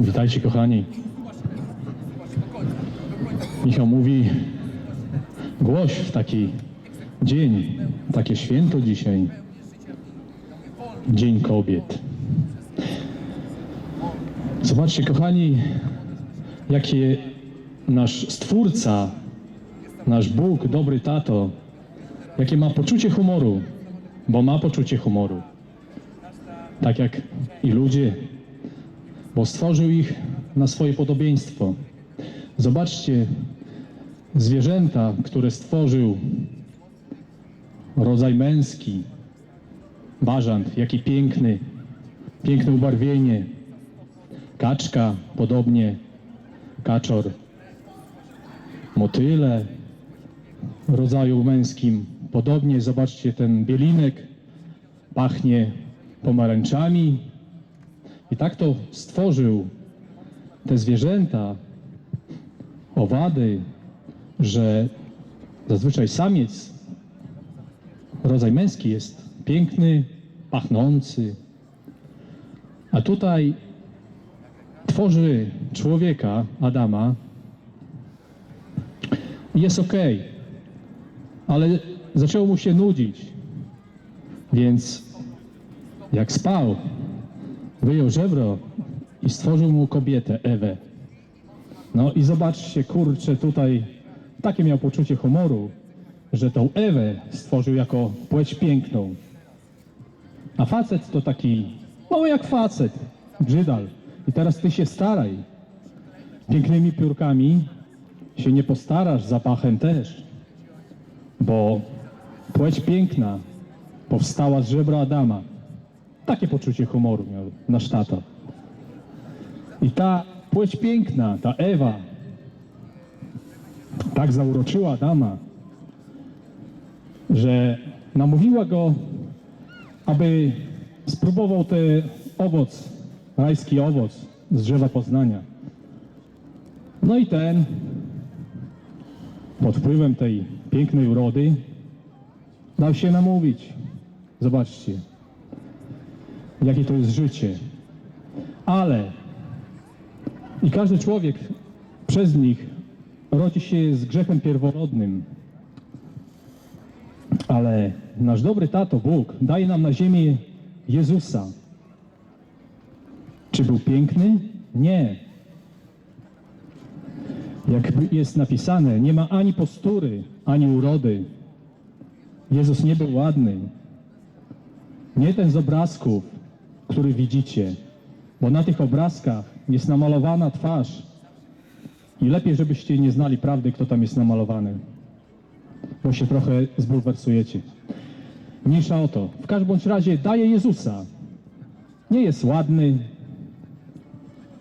Witajcie kochani. Michał mówi, głoś w taki dzień, takie święto dzisiaj, Dzień Kobiet. Zobaczcie kochani, jakie nasz Stwórca, nasz Bóg, dobry tato, jakie ma poczucie humoru, bo ma poczucie humoru. Tak jak i ludzie, bo stworzył ich na swoje podobieństwo. Zobaczcie, zwierzęta, które stworzył, rodzaj męski, bażant, jaki piękny, piękne ubarwienie, kaczka, podobnie, kaczor, motyle, rodzaju męskim, podobnie, zobaczcie ten bielinek, pachnie pomarańczami, i tak to stworzył te zwierzęta, owady, że zazwyczaj samiec, rodzaj męski jest piękny, pachnący, a tutaj tworzy człowieka, Adama, i jest ok, ale zaczęło mu się nudzić, więc jak spał, wyjął żebro i stworzył mu kobietę, Ewę. No i zobaczcie, kurczę, tutaj takie miał poczucie humoru, że tą Ewę stworzył jako płeć piękną. A facet to taki, no jak facet, brzydal. I teraz ty się staraj. Pięknymi piórkami się nie postarasz, zapachem też. Bo płeć piękna powstała z żebra Adama. Takie poczucie humoru miał nasz tata. I ta płeć piękna, ta Ewa, tak zauroczyła Adama, że namówiła go, aby spróbował ten owoc, rajski owoc z drzewa poznania. No i ten, pod wpływem tej pięknej urody, dał się namówić. Zobaczcie, jakie to jest życie. Ale i każdy człowiek przez nich rodzi się z grzechem pierworodnym. Ale nasz dobry tato Bóg daje nam na ziemię Jezusa. Czy był piękny? Nie. Jak jest napisane, nie ma ani postury, ani urody. Jezus nie był ładny. Nie ten z obrazków, który widzicie, bo na tych obrazkach jest namalowana twarz i lepiej, żebyście nie znali prawdy, kto tam jest namalowany, bo się trochę zbulwersujecie. Mniejsza o to. W każdym bądź razie daje Jezusa. Nie jest ładny,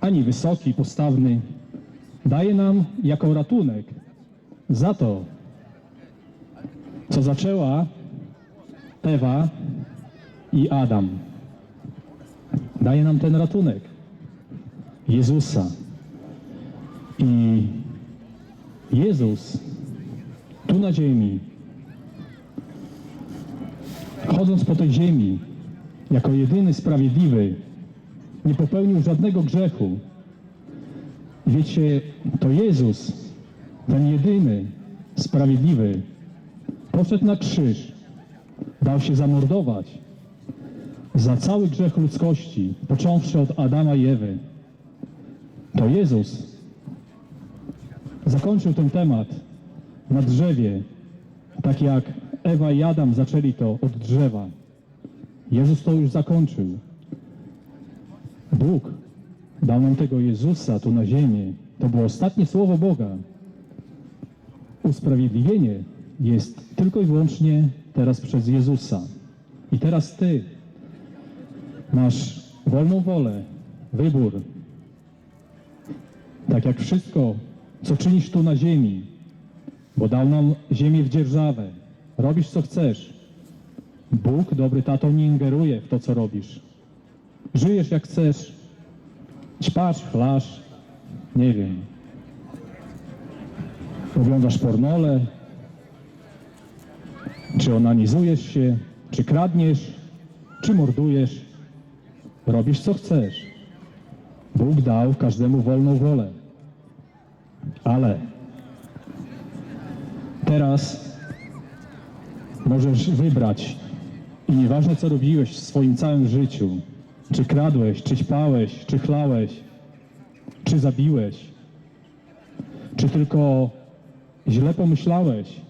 ani wysoki, postawny. Daje nam jako ratunek za to, co zaczęła Ewa i Adam. Daje nam ten ratunek Jezusa. I Jezus tu na ziemi, chodząc po tej ziemi, jako jedyny sprawiedliwy, nie popełnił żadnego grzechu. Wiecie, to Jezus, ten jedyny sprawiedliwy, poszedł na krzyż, dał się zamordować za cały grzech ludzkości, począwszy od Adama i Ewy. To Jezus zakończył ten temat na drzewie, tak jak Ewa i Adam zaczęli to od drzewa. Jezus to już zakończył. Bóg dał nam tego Jezusa tu na ziemię. To było ostatnie słowo Boga. Usprawiedliwienie jest tylko i wyłącznie teraz przez Jezusa. I teraz Ty masz wolną wolę, wybór. Tak jak wszystko, co czynisz tu na ziemi, bo dał nam ziemię w dzierżawę. Robisz co chcesz. Bóg, dobry tato, nie ingeruje w to, co robisz. Żyjesz jak chcesz. Ćpasz, chlasz, nie wiem. Oglądasz pornole, czy onanizujesz się, czy kradniesz, czy mordujesz. Robisz co chcesz. Bóg dał każdemu wolną wolę. Ale teraz możesz wybrać i nieważne co robiłeś w swoim całym życiu, czy kradłeś, czy ćpałeś, czy chlałeś, czy zabiłeś, czy tylko źle pomyślałeś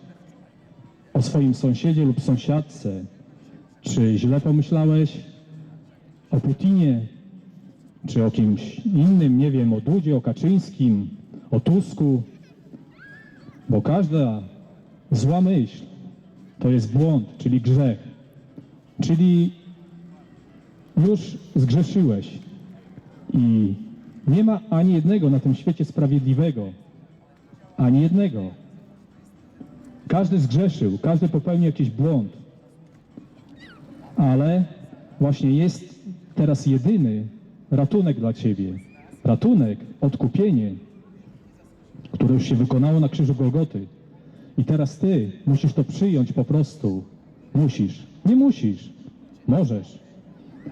o swoim sąsiedzie lub sąsiadce, czy źle pomyślałeś o Putinie, czy o kimś innym, nie wiem, o Dudzie, o Kaczyńskim, o Tusku, bo każda zła myśl to jest błąd, czyli grzech, czyli już zgrzeszyłeś i nie ma ani jednego na tym świecie sprawiedliwego, ani jednego. Każdy zgrzeszył, każdy popełnił jakiś błąd, ale właśnie jest teraz jedyny ratunek dla Ciebie. Ratunek, odkupienie, które już się wykonało na krzyżu Golgoty. I teraz Ty musisz to przyjąć po prostu. Musisz. Nie musisz. Możesz.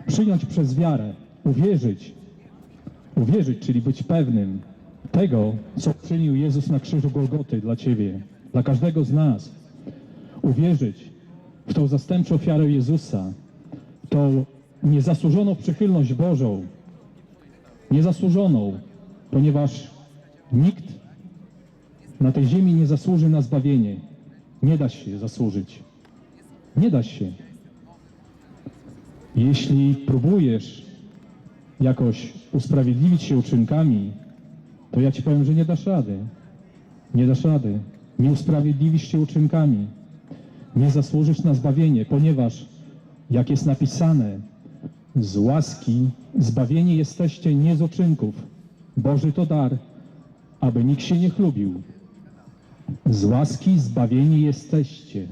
Przyjąć przez wiarę. Uwierzyć. Uwierzyć, czyli być pewnym tego, co czynił Jezus na krzyżu Golgoty dla Ciebie, dla każdego z nas. Uwierzyć w tą zastępczą ofiarę Jezusa, tą niezasłużoną przychylność Bożą, niezasłużoną, ponieważ nikt na tej ziemi nie zasłuży na zbawienie. Nie da się zasłużyć. Nie da się. Jeśli próbujesz jakoś usprawiedliwić się uczynkami, to ja ci powiem, że nie dasz rady. Nie dasz rady. Nie usprawiedliwisz się uczynkami. Nie zasłużysz na zbawienie, ponieważ, jak jest napisane, z łaski zbawieni jesteście nie z uczynków. Boży to dar, aby nikt się nie chlubił. Z łaski zbawieni jesteście.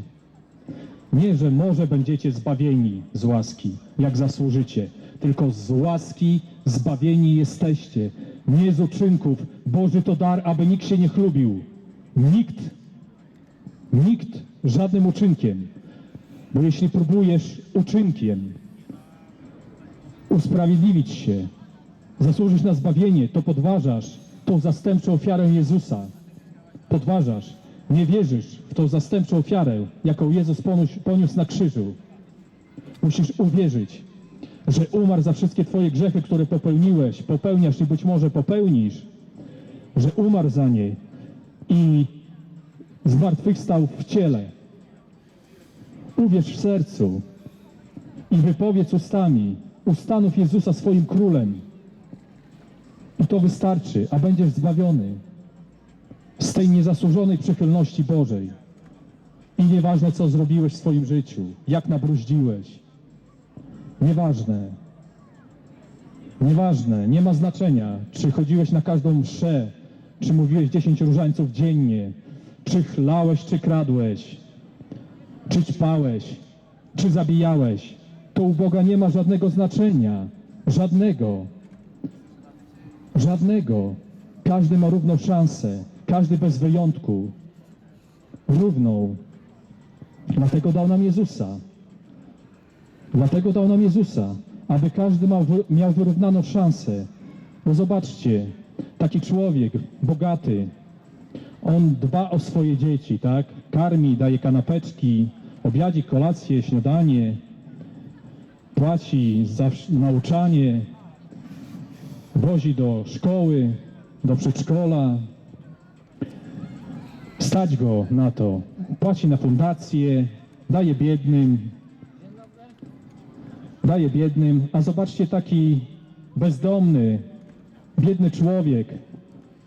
Nie, że może będziecie zbawieni z łaski, jak zasłużycie, tylko z łaski zbawieni jesteście. Nie z uczynków. Boży to dar, aby nikt się nie chlubił. Nikt, nikt żadnym uczynkiem. Bo jeśli próbujesz uczynkiem usprawiedliwić się, zasłużyć na zbawienie, to podważasz tą zastępczą ofiarę Jezusa podważasz, nie wierzysz w tą zastępczą ofiarę, jaką Jezus poniósł, poniósł na krzyżu. Musisz uwierzyć, że umarł za wszystkie Twoje grzechy, które popełniłeś, popełniasz i być może popełnisz, że umarł za nie i zmartwychwstał w ciele. Uwierz w sercu i wypowiedz ustami, ustanów Jezusa swoim królem. I to wystarczy, a będziesz zbawiony z tej niezasłużonej przychylności Bożej. I nieważne, co zrobiłeś w swoim życiu, jak nabruździłeś. Nieważne. Nieważne, nie ma znaczenia, czy chodziłeś na każdą mszę, czy mówiłeś 10 różańców dziennie, czy chlałeś, czy kradłeś, czy ćpałeś, czy zabijałeś. To u Boga nie ma żadnego znaczenia. Żadnego. Żadnego. Każdy ma równą szansę. Każdy bez wyjątku. Równą. Dlatego dał nam Jezusa. Dlatego dał nam Jezusa, aby każdy wy- miał wyrównaną szansę. Bo zobaczcie, taki człowiek bogaty, on dba o swoje dzieci, tak? Karmi, daje kanapeczki, obiadzik, kolację, śniadanie, płaci za nauczanie, wozi do szkoły, do przedszkola. Stać go na to. Płaci na fundację, daje biednym, daje biednym, a zobaczcie taki bezdomny, biedny człowiek,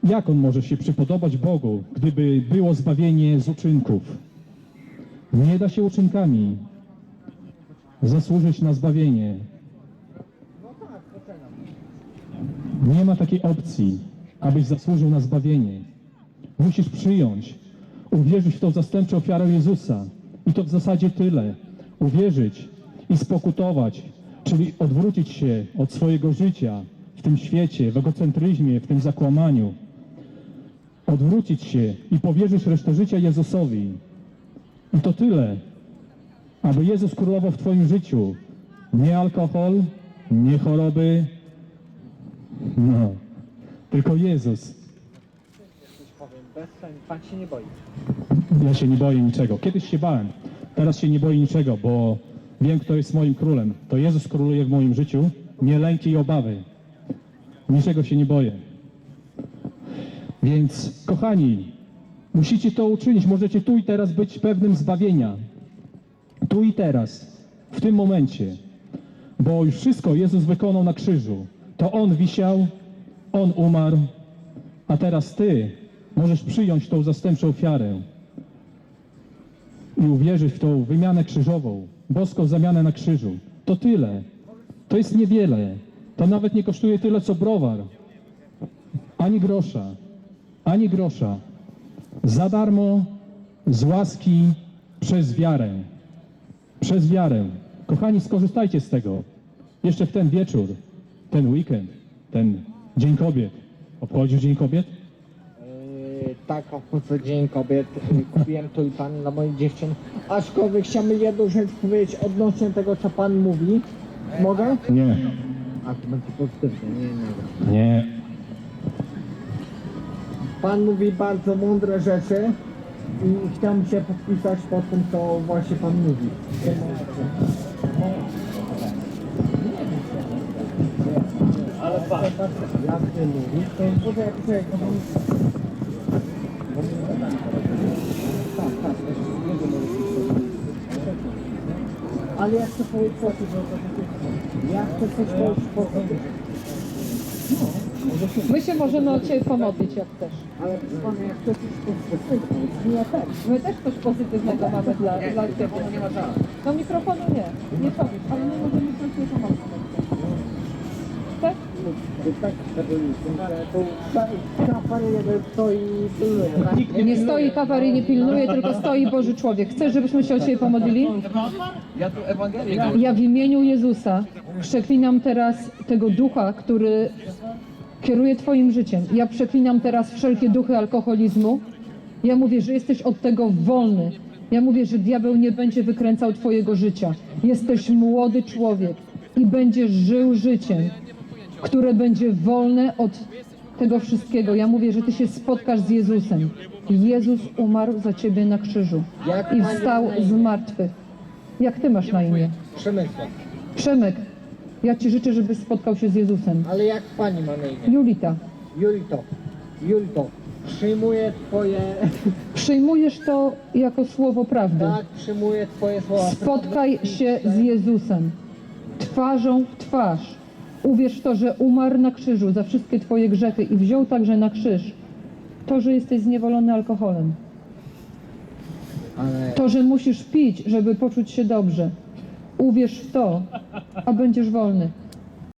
jak on może się przypodobać Bogu, gdyby było zbawienie z uczynków? Nie da się uczynkami zasłużyć na zbawienie. Nie ma takiej opcji, abyś zasłużył na zbawienie. Musisz przyjąć, uwierzyć w tą zastępczą ofiarę Jezusa. I to w zasadzie tyle. Uwierzyć i spokutować, czyli odwrócić się od swojego życia w tym świecie, w egocentryzmie, w tym zakłamaniu. Odwrócić się i powierzyć resztę życia Jezusowi. I to tyle. Aby Jezus królował w Twoim życiu. Nie alkohol, nie choroby, No, tylko Jezus. Pan się nie boi. Ja się nie boję niczego. Kiedyś się bałem, teraz się nie boję niczego, bo wiem, kto jest moim królem. To Jezus króluje w moim życiu. Nie lęki i obawy. Niczego się nie boję. Więc, kochani, musicie to uczynić. Możecie tu i teraz być pewnym zbawienia. Tu i teraz, w tym momencie. Bo już wszystko Jezus wykonał na krzyżu. To On wisiał, On umarł, a teraz Ty możesz przyjąć tą zastępczą ofiarę i uwierzyć w tą wymianę krzyżową, boską zamianę na krzyżu. To tyle. To jest niewiele. To nawet nie kosztuje tyle, co browar. Ani grosza. Ani grosza. Za darmo, z łaski, przez wiarę. Przez wiarę. Kochani, skorzystajcie z tego. Jeszcze w ten wieczór, ten weekend, ten Dzień Kobiet. Obchodzisz Dzień Kobiet? Yy, tak, obchodzę Dzień Kobiet. Kupiłem tulipany dla mojej dziewczyn. Aczkolwiek chciałbym jedną rzecz powiedzieć odnośnie tego, co pan mówi. Mogę? Nie. A to będzie pozytywne, nie, nie. Nie. Pan mówi bardzo mądre rzeczy i chciałbym się podpisać pod tym, co właśnie pan mówi. Ale pan, jak to jak Tak, tak, to jest ja chcę powiedzieć coś, powiedzieć. My się możemy o Ciebie pomodlić, jak też. Ale proszę pana, ja chcę coś pozytywnego. Ja też. My też coś pozytywnego mamy dla, dla Ciebie. nie ma. Do mikrofonu nie, nie powiesz, ale my możemy coś nie pomóc. Tak? Tak, jeden stoi tak? Nie stoi kawar i nie pilnuje, tylko stoi Boży człowiek. Chcesz, żebyśmy się o Ciebie pomodlili? Ja tu Ewangelię Ja w imieniu Jezusa przeklinam teraz tego ducha, który kieruje Twoim życiem. Ja przeklinam teraz wszelkie duchy alkoholizmu. Ja mówię, że jesteś od tego wolny. Ja mówię, że diabeł nie będzie wykręcał Twojego życia. Jesteś młody człowiek i będziesz żył życiem, które będzie wolne od tego wszystkiego. Ja mówię, że Ty się spotkasz z Jezusem. Jezus umarł za Ciebie na krzyżu i wstał z martwych. Jak Ty masz na imię? Przemysław. Przemek, ja Ci życzę, żebyś spotkał się z Jezusem. Ale jak pani ma na imię? Julita, Julito. Julito. Przyjmuję twoje... przyjmujesz to jako słowo prawdy. Tak, przyjmuję twoje słowa. Spotkaj się z Jezusem twarzą w twarz. Uwierz w to, że umarł na krzyżu za wszystkie Twoje grzechy i wziął także na krzyż to, że jesteś zniewolony alkoholem. Ale To, że musisz pić, żeby poczuć się dobrze. Uwierz w to, a będziesz wolny.